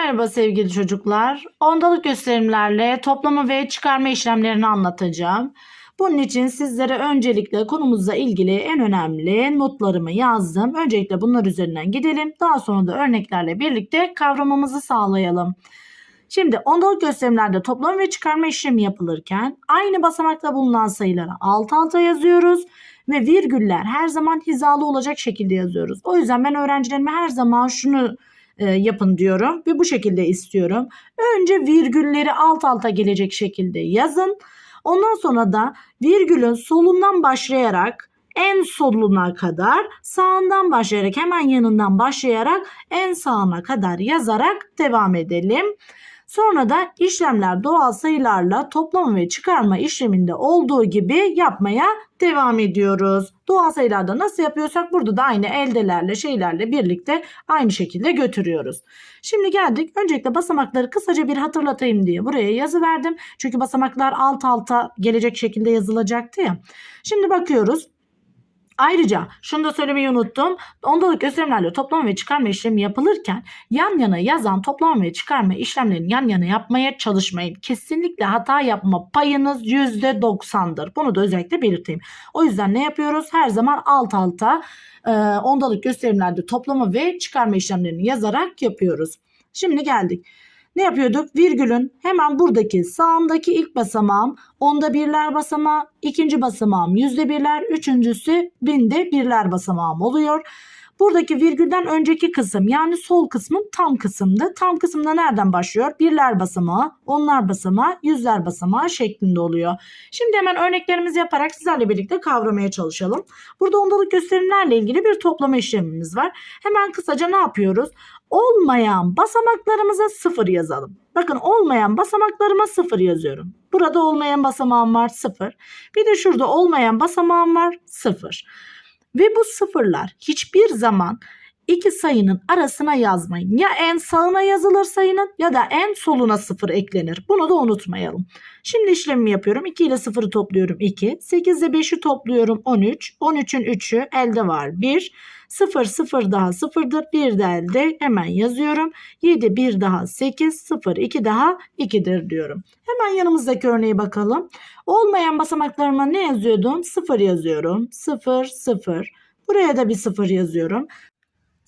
Merhaba sevgili çocuklar. Ondalık gösterimlerle toplama ve çıkarma işlemlerini anlatacağım. Bunun için sizlere öncelikle konumuzla ilgili en önemli notlarımı yazdım. Öncelikle bunlar üzerinden gidelim. Daha sonra da örneklerle birlikte kavramamızı sağlayalım. Şimdi ondalık gösterimlerde toplama ve çıkarma işlemi yapılırken aynı basamakta bulunan sayıları alt alta yazıyoruz ve virgüller her zaman hizalı olacak şekilde yazıyoruz. O yüzden ben öğrencilerime her zaman şunu e, yapın diyorum ve bu şekilde istiyorum. Önce virgülleri alt alta gelecek şekilde yazın. Ondan sonra da virgülün solundan başlayarak en soluna kadar sağından başlayarak hemen yanından başlayarak en sağına kadar yazarak devam edelim. Sonra da işlemler doğal sayılarla toplama ve çıkarma işleminde olduğu gibi yapmaya devam ediyoruz. Doğal sayılarda nasıl yapıyorsak burada da aynı eldelerle şeylerle birlikte aynı şekilde götürüyoruz. Şimdi geldik. Öncelikle basamakları kısaca bir hatırlatayım diye buraya yazı verdim. Çünkü basamaklar alt alta gelecek şekilde yazılacaktı ya. Şimdi bakıyoruz. Ayrıca şunu da söylemeyi unuttum. Ondalık gösterimlerle toplama ve çıkarma işlemi yapılırken yan yana yazan toplama ve çıkarma işlemlerini yan yana yapmaya çalışmayın. Kesinlikle hata yapma payınız %90'dır. Bunu da özellikle belirteyim. O yüzden ne yapıyoruz? Her zaman alt alta e, ondalık gösterimlerde toplama ve çıkarma işlemlerini yazarak yapıyoruz. Şimdi geldik. Ne yapıyorduk? Virgülün hemen buradaki sağındaki ilk basamağım onda birler basamağı, ikinci basamağım yüzde birler, üçüncüsü binde birler basamağım oluyor. Buradaki virgülden önceki kısım yani sol kısmın tam kısımdı. Tam kısımda nereden başlıyor? Birler basamağı, onlar basamağı, yüzler basamağı şeklinde oluyor. Şimdi hemen örneklerimizi yaparak sizlerle birlikte kavramaya çalışalım. Burada ondalık gösterimlerle ilgili bir toplama işlemimiz var. Hemen kısaca ne yapıyoruz? Olmayan basamaklarımıza sıfır yazalım. Bakın olmayan basamaklarıma sıfır yazıyorum. Burada olmayan basamağım var sıfır. Bir de şurada olmayan basamağım var sıfır. Ve bu sıfırlar hiçbir zaman iki sayının arasına yazmayın. Ya en sağına yazılır sayının ya da en soluna sıfır eklenir. Bunu da unutmayalım. Şimdi işlemimi yapıyorum. 2 ile 0'ı topluyorum 2. 8 ile 5'i topluyorum 13. 13'ün 3'ü elde var 1. 0 0 daha 0'dır. 1 de elde hemen yazıyorum. 7 1 daha 8 0 2 daha 2'dir diyorum. Hemen yanımızdaki örneğe bakalım. Olmayan basamaklarıma ne yazıyordum? 0 yazıyorum. 0 0. Buraya da bir 0 yazıyorum.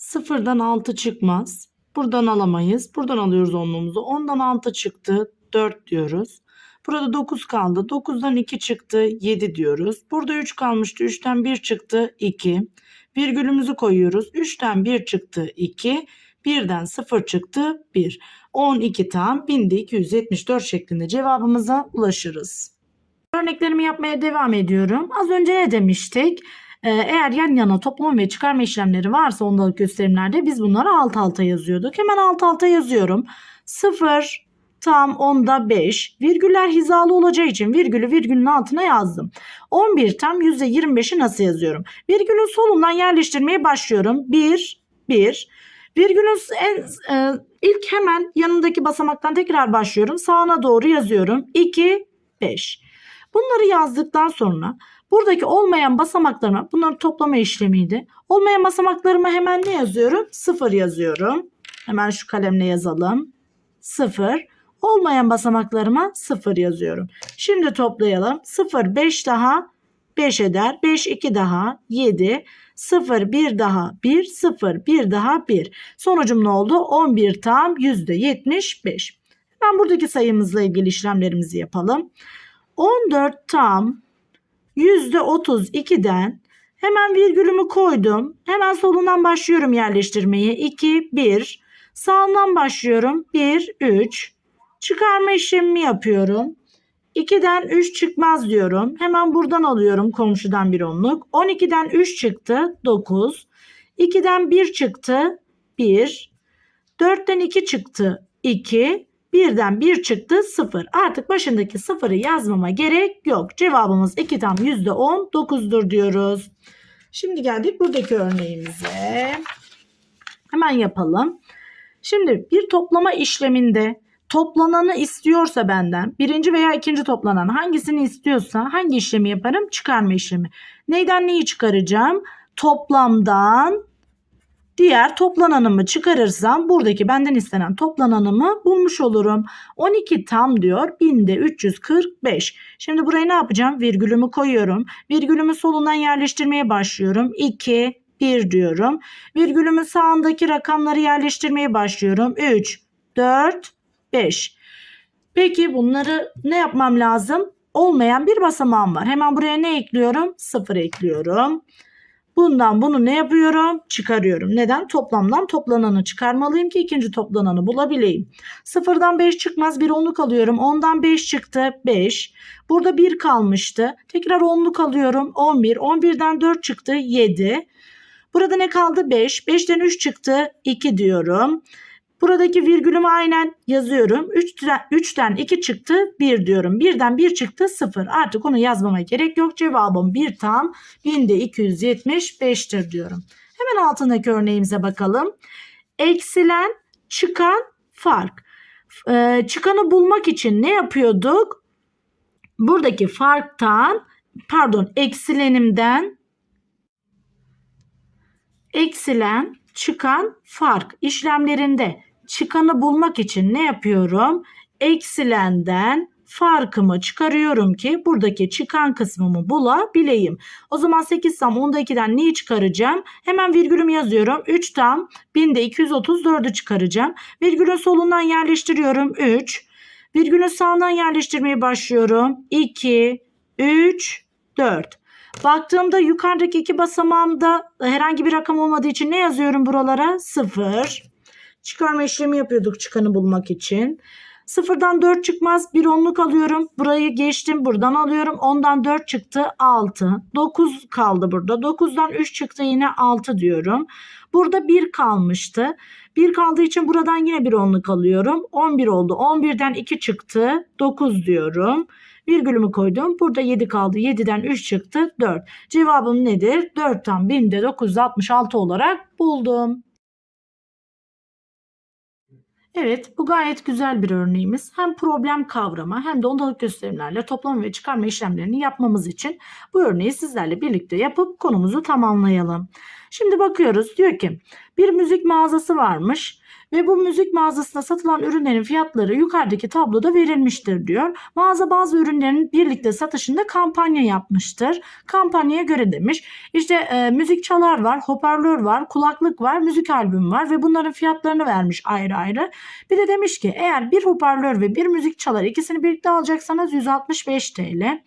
Sıfırdan 6 çıkmaz. Buradan alamayız. Buradan alıyoruz onluğumuzu. 10'dan 6 çıktı. 4 diyoruz. Burada 9 kaldı. 9'dan 2 çıktı. 7 diyoruz. Burada 3 kalmıştı. 3'ten 1 çıktı. 2. Virgülümüzü koyuyoruz. 3'ten 1 çıktı. 2. 1'den 0 çıktı. 1. 12 tam binde 274 şeklinde cevabımıza ulaşırız. Örneklerimi yapmaya devam ediyorum. Az önce ne demiştik? Ee, eğer yan yana toplama ve çıkarma işlemleri varsa ondalık gösterimlerde biz bunları alt alta yazıyorduk. Hemen alt alta yazıyorum. 0 tam onda 5. Virgüller hizalı olacağı için virgülü virgülün altına yazdım. 11 tam %25'i nasıl yazıyorum? Virgülün solundan yerleştirmeye başlıyorum. 1, 1. Virgülün en, e, ilk hemen yanındaki basamaktan tekrar başlıyorum. Sağına doğru yazıyorum. 2, 5. Bunları yazdıktan sonra buradaki olmayan basamaklarıma bunların toplama işlemiydi. Olmayan basamaklarıma hemen ne yazıyorum? 0 yazıyorum. Hemen şu kalemle yazalım. 0. Olmayan basamaklarıma 0 yazıyorum. Şimdi toplayalım. 0 5 daha 5 eder. 5 2 daha 7. 0 1 daha 1 0 1 daha 1. Sonucum ne oldu? 11 tam %75. Ben buradaki sayımızla ilgili işlemlerimizi yapalım. 14 tam %32'den hemen virgülümü koydum. Hemen solundan başlıyorum yerleştirmeye. 2, 1. Sağından başlıyorum. 1, 3. Çıkarma işlemimi yapıyorum. 2'den 3 çıkmaz diyorum. Hemen buradan alıyorum komşudan bir onluk. 12'den 3 çıktı. 9. 2'den 1 çıktı. 1. 4'ten 2 çıktı. 2. Birden 1 çıktı 0. Artık başındaki 0'ı yazmama gerek yok. Cevabımız 2 tam %10 9'dur diyoruz. Şimdi geldik buradaki örneğimize. Hemen yapalım. Şimdi bir toplama işleminde toplananı istiyorsa benden birinci veya ikinci toplanan hangisini istiyorsa hangi işlemi yaparım? Çıkarma işlemi. Neyden neyi çıkaracağım? Toplamdan diğer toplananımı çıkarırsam buradaki benden istenen toplananımı bulmuş olurum. 12 tam diyor binde 345. Şimdi buraya ne yapacağım? Virgülümü koyuyorum. Virgülümü solundan yerleştirmeye başlıyorum. 2, 1 diyorum. Virgülümün sağındaki rakamları yerleştirmeye başlıyorum. 3, 4, 5. Peki bunları ne yapmam lazım? Olmayan bir basamağım var. Hemen buraya ne ekliyorum? 0 ekliyorum. Bundan bunu ne yapıyorum? Çıkarıyorum. Neden? Toplamdan toplananı çıkarmalıyım ki ikinci toplananı bulabileyim. Sıfırdan 5 çıkmaz bir onluk alıyorum. 10'dan 5 çıktı 5. Burada 1 kalmıştı. Tekrar onluk alıyorum 11. 11'den 4 çıktı 7. Burada ne kaldı? 5. 5'ten 3 çıktı 2 diyorum. Buradaki virgülümü aynen yazıyorum. 3'ten, 3'ten 2 çıktı 1 diyorum. 1'den 1 çıktı 0. Artık onu yazmama gerek yok. Cevabım 1 tam binde 275'tir diyorum. Hemen altındaki örneğimize bakalım. Eksilen çıkan fark. Ee, çıkanı bulmak için ne yapıyorduk? Buradaki farktan pardon eksilenimden eksilen çıkan fark işlemlerinde çıkanı bulmak için ne yapıyorum? Eksilenden farkımı çıkarıyorum ki buradaki çıkan kısmımı bulabileyim. O zaman 8 tam 10'da 2'den neyi çıkaracağım? Hemen virgülümü yazıyorum. 3 tam 1000'de 234'ü çıkaracağım. Virgülün solundan yerleştiriyorum. 3. Virgülün sağından yerleştirmeye başlıyorum. 2, 3, 4. Baktığımda yukarıdaki iki basamağımda herhangi bir rakam olmadığı için ne yazıyorum buralara? 0. Çıkarma işlemi yapıyorduk çıkanı bulmak için. Sıfırdan 4 çıkmaz. Bir onluk alıyorum. Burayı geçtim. Buradan alıyorum. Ondan 4 çıktı. 6. 9 kaldı burada. 9'dan 3 çıktı. Yine 6 diyorum. Burada 1 kalmıştı. 1 kaldığı için buradan yine bir onluk alıyorum. 11 oldu. 11'den 2 çıktı. 9 diyorum. Virgülümü koydum. Burada 7 kaldı. 7'den 3 çıktı. 4. Cevabım nedir? 4 tam 1000'de 966 olarak buldum. Evet, bu gayet güzel bir örneğimiz. Hem problem kavrama hem de ondalık gösterimlerle toplama ve çıkarma işlemlerini yapmamız için bu örneği sizlerle birlikte yapıp konumuzu tamamlayalım. Şimdi bakıyoruz diyor ki bir müzik mağazası varmış ve bu müzik mağazasında satılan ürünlerin fiyatları yukarıdaki tabloda verilmiştir diyor. Mağaza bazı ürünlerin birlikte satışında kampanya yapmıştır. Kampanyaya göre demiş işte e, müzik çalar var, hoparlör var, kulaklık var, müzik albüm var ve bunların fiyatlarını vermiş ayrı ayrı. Bir de demiş ki eğer bir hoparlör ve bir müzik çalar ikisini birlikte alacaksanız 165 TL.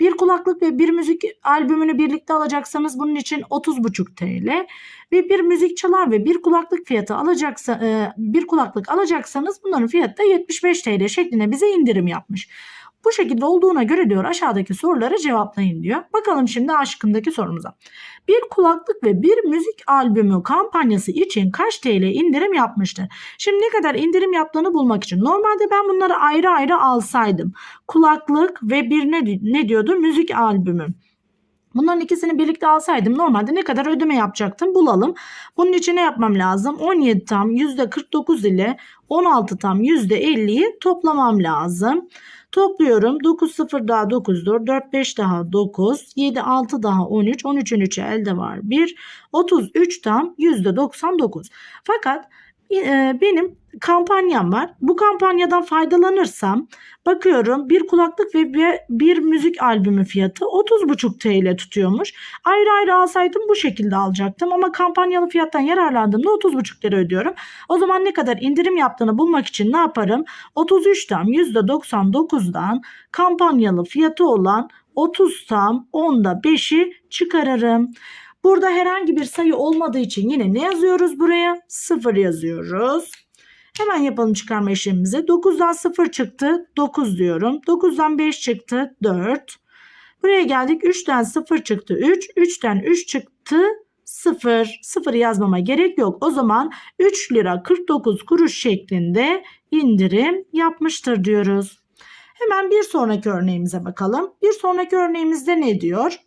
Bir kulaklık ve bir müzik albümünü birlikte alacaksanız bunun için 30,5 TL ve bir müzik çalar ve bir kulaklık fiyatı alacaksa e, bir kulaklık alacaksanız bunların fiyatı da 75 TL şeklinde bize indirim yapmış. Bu şekilde olduğuna göre diyor aşağıdaki soruları cevaplayın diyor. Bakalım şimdi aşkındaki sorumuza. Bir kulaklık ve bir müzik albümü kampanyası için kaç TL indirim yapmıştır? Şimdi ne kadar indirim yaptığını bulmak için normalde ben bunları ayrı ayrı alsaydım. Kulaklık ve bir ne, ne diyordu? Müzik albümü. Bunların ikisini birlikte alsaydım normalde ne kadar ödeme yapacaktım bulalım. Bunun için ne yapmam lazım? 17 tam %49 ile 16 tam %50'yi toplamam lazım. Topluyorum. 9 0 daha 9'dur. 4 5 daha 9. 7 6 daha 13. 13'ün 3'ü elde var. 1. 33 tam %99. Fakat e, benim kampanyam var. Bu kampanyadan faydalanırsam bakıyorum bir kulaklık ve bir, bir müzik albümü fiyatı 30,5 TL tutuyormuş. Ayrı ayrı alsaydım bu şekilde alacaktım ama kampanyalı fiyattan yararlandığımda 30,5 lira ödüyorum. O zaman ne kadar indirim yaptığını bulmak için ne yaparım? 33 tam %99'dan kampanyalı fiyatı olan 30 tam onda 5'i çıkarırım. Burada herhangi bir sayı olmadığı için yine ne yazıyoruz buraya? 0 yazıyoruz. Hemen yapalım çıkarma işlemimizi. 9'dan 0 çıktı. 9 diyorum. 9'dan 5 çıktı. 4. Buraya geldik. 3'ten 0 çıktı. 3. 3'ten 3 çıktı. 0. 0 yazmama gerek yok. O zaman 3 lira 49 kuruş şeklinde indirim yapmıştır diyoruz. Hemen bir sonraki örneğimize bakalım. Bir sonraki örneğimizde ne diyor?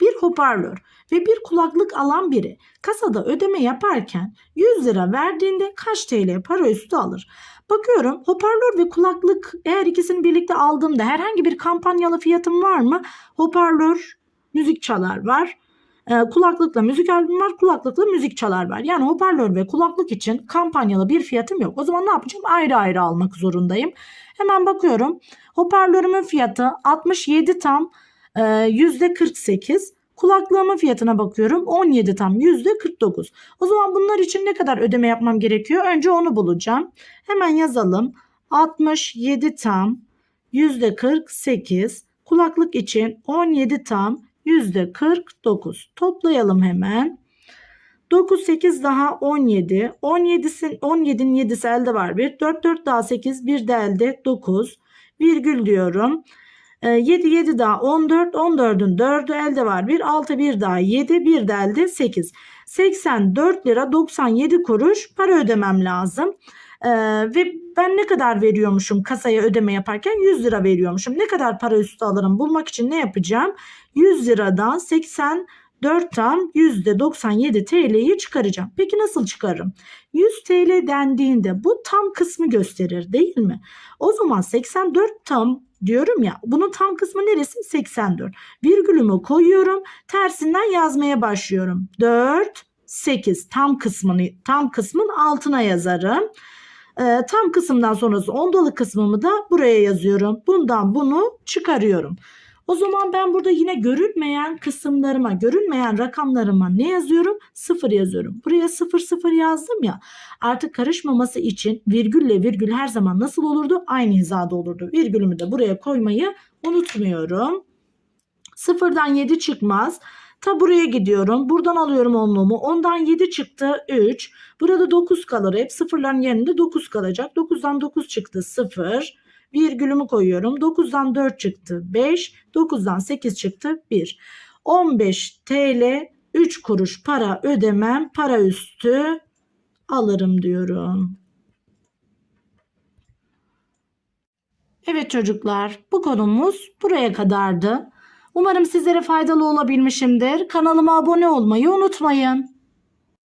Bir hoparlör ve bir kulaklık alan biri kasada ödeme yaparken 100 lira verdiğinde kaç TL para üstü alır? Bakıyorum hoparlör ve kulaklık eğer ikisini birlikte aldığımda herhangi bir kampanyalı fiyatım var mı? Hoparlör, müzik çalar var. e, kulaklıkla müzik albümü var, kulaklıkla müzik çalar var. Yani hoparlör ve kulaklık için kampanyalı bir fiyatım yok. O zaman ne yapacağım? Ayrı ayrı almak zorundayım. Hemen bakıyorum. Hoparlörümün fiyatı 67 tam %48. Kulaklığımın fiyatına bakıyorum 17 tam %49. O zaman bunlar için ne kadar ödeme yapmam gerekiyor? Önce onu bulacağım. Hemen yazalım. 67 tam %48. Kulaklık için 17 tam %49. Toplayalım hemen. 9 8 daha 17. 17'sin 17'nin 7'si elde var bir. 4 4 daha 8 bir de elde 9. Virgül diyorum. 7 7 daha 14 14'ün 4'ü elde var bir. 6 bir daha 7 bir de elde 8. 84 lira 97 kuruş para ödemem lazım. Ee, ve ben ne kadar veriyormuşum kasaya ödeme yaparken 100 lira veriyormuşum. Ne kadar para üstü alırım bulmak için ne yapacağım? 100 liradan 84 tam %97 TL'yi çıkaracağım. Peki nasıl çıkarırım? 100 TL dendiğinde bu tam kısmı gösterir değil mi? O zaman 84 tam diyorum ya bunun tam kısmı neresi? 84. Virgülümü koyuyorum. Tersinden yazmaya başlıyorum. 4 8 tam kısmını tam kısmın altına yazarım. Ee, tam kısımdan sonrası ondalık kısmımı da buraya yazıyorum. Bundan bunu çıkarıyorum. O zaman ben burada yine görünmeyen kısımlarıma, görünmeyen rakamlarıma ne yazıyorum? Sıfır yazıyorum. Buraya sıfır sıfır yazdım ya. Artık karışmaması için virgülle virgül her zaman nasıl olurdu? Aynı hizada olurdu. Virgülümü de buraya koymayı unutmuyorum. Sıfırdan 7 çıkmaz. Ta buraya gidiyorum. Buradan alıyorum onluğumu. Ondan 7 çıktı 3. Burada 9 kalır. Hep sıfırların yerinde 9 kalacak. 9'dan 9 çıktı 0. Virgülümü koyuyorum. 9'dan 4 çıktı 5. 9'dan 8 çıktı 1. 15 TL 3 kuruş para ödemem. Para üstü alırım diyorum. Evet çocuklar bu konumuz buraya kadardı. Umarım sizlere faydalı olabilmişimdir. Kanalıma abone olmayı unutmayın.